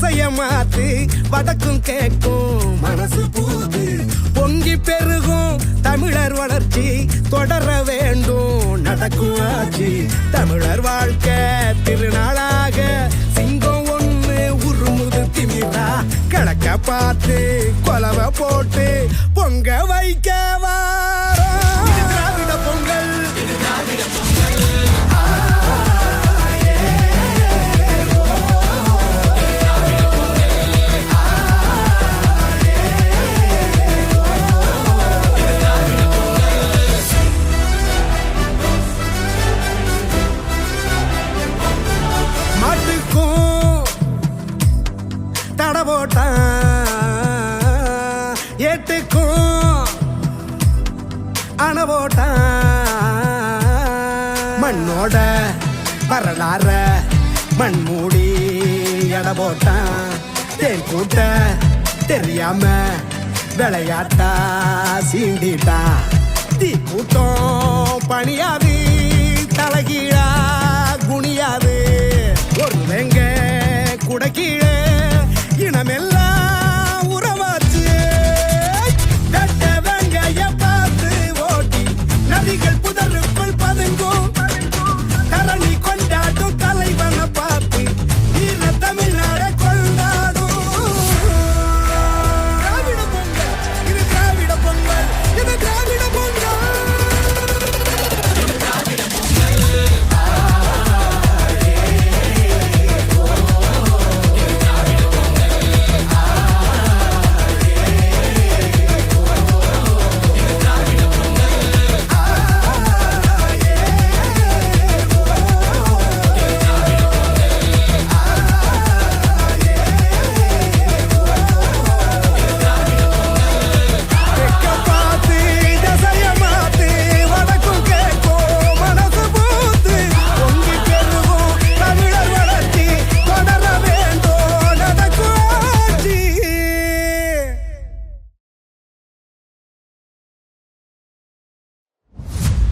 திசைய மாத்து வடக்கும் கேட்கும். மனசு பூது பொங்கி பெருகும். தமிழர் வளர்ச்சி தொடர வேண்டும். நடக்கும் ஆட்சி தமிழர் வாழ்க்கை. திருநாளாக சிங்கம் ஒண்ணு உருமுது திமிரா. கிழக்க பார்த்து கொலவை போட்டு பொங்க வைக்கவா திராவிட பொங்கல். ஏட்டுக்கும் அணை மண்ணோட வரலாற மண் மூடி எடை போட்டான் தேன் கூட்ட தெரியாம விளையாட்டா சீண்டிட்டா. தீ கூட்டம் பணியாது தலைகீழா குனியாது. ஒரு வெங்க குடக்கீழே இனமெல்லாம்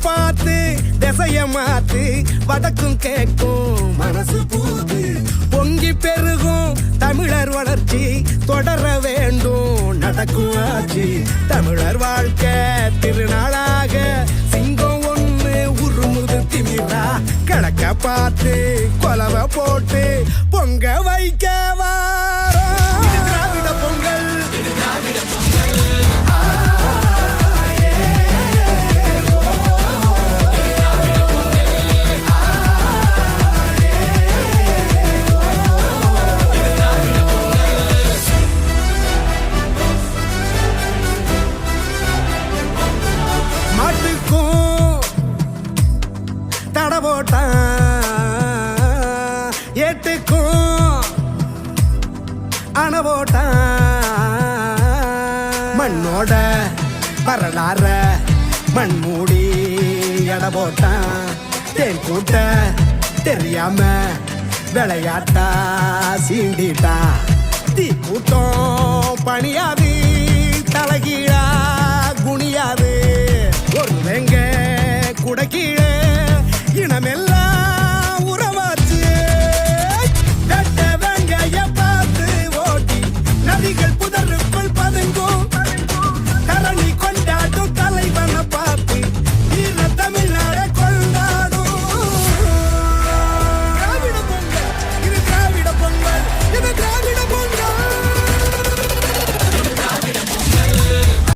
பார்த்து திசைய மாத்து வடக்கும் கேட்கும். மனசு போது பொங்கி பெருகும். தமிழர் வளர்ச்சி தொடர வேண்டும். நடக்கும் ஆட்சி தமிழர் வாழ்க்கை. திருநாளாக சிங்கம் ஒண்ணு உருமுது திமிரா. கிழக்க பார்த்து கொலவை போட்டு பொங்க வைக்க. ஏட்டுக்கும் அணை மண்ணோட வரலாற மண் மூடி எட போட்டான். தேன் கூட்ட தெரியாம விளையாட்டா சீண்டிட்டான். தீ கூட்டம் பணியாது